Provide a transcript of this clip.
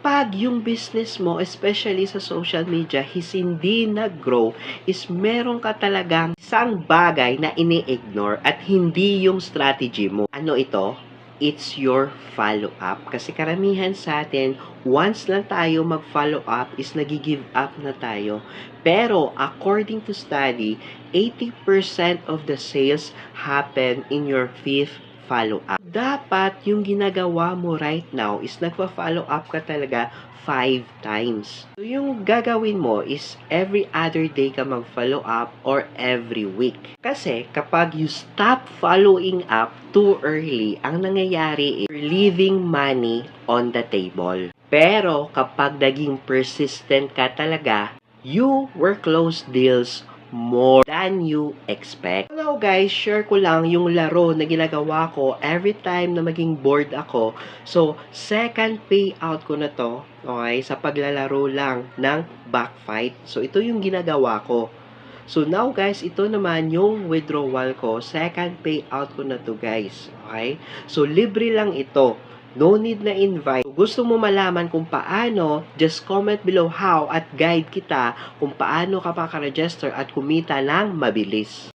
kapag yung business mo, especially sa social media, is hindi nag-grow, is meron ka talagang isang bagay na ini-ignore at hindi yung strategy mo. Ano ito? It's your follow-up. Kasi karamihan sa atin, once lang tayo mag-follow up, is nag-give up na tayo. Pero, according to study, 80% of the sales happen in your fifth follow-up. Dapat yung ginagawa mo right now is nagpa-follow up ka talaga five times. So, yung gagawin mo is every other day ka mag-follow up or every week. Kasi kapag you stop following up too early, ang nangyayari is you're leaving money on the table. Pero kapag naging persistent ka talaga, you will close deals more than you expect. Now guys, share ko lang yung laro na ginagawa ko every time na maging bored ako. So, second payout ko na to, okay, sa paglalaro lang ng backfight. So, ito yung ginagawa ko. So, now guys, ito naman yung withdrawal ko. Second payout ko na to guys. Okay? So, libre lang ito. No need na invite. Kung gusto mo malaman kung paano, just comment below how at guide kita kung paano ka makaregister at kumita ng mabilis.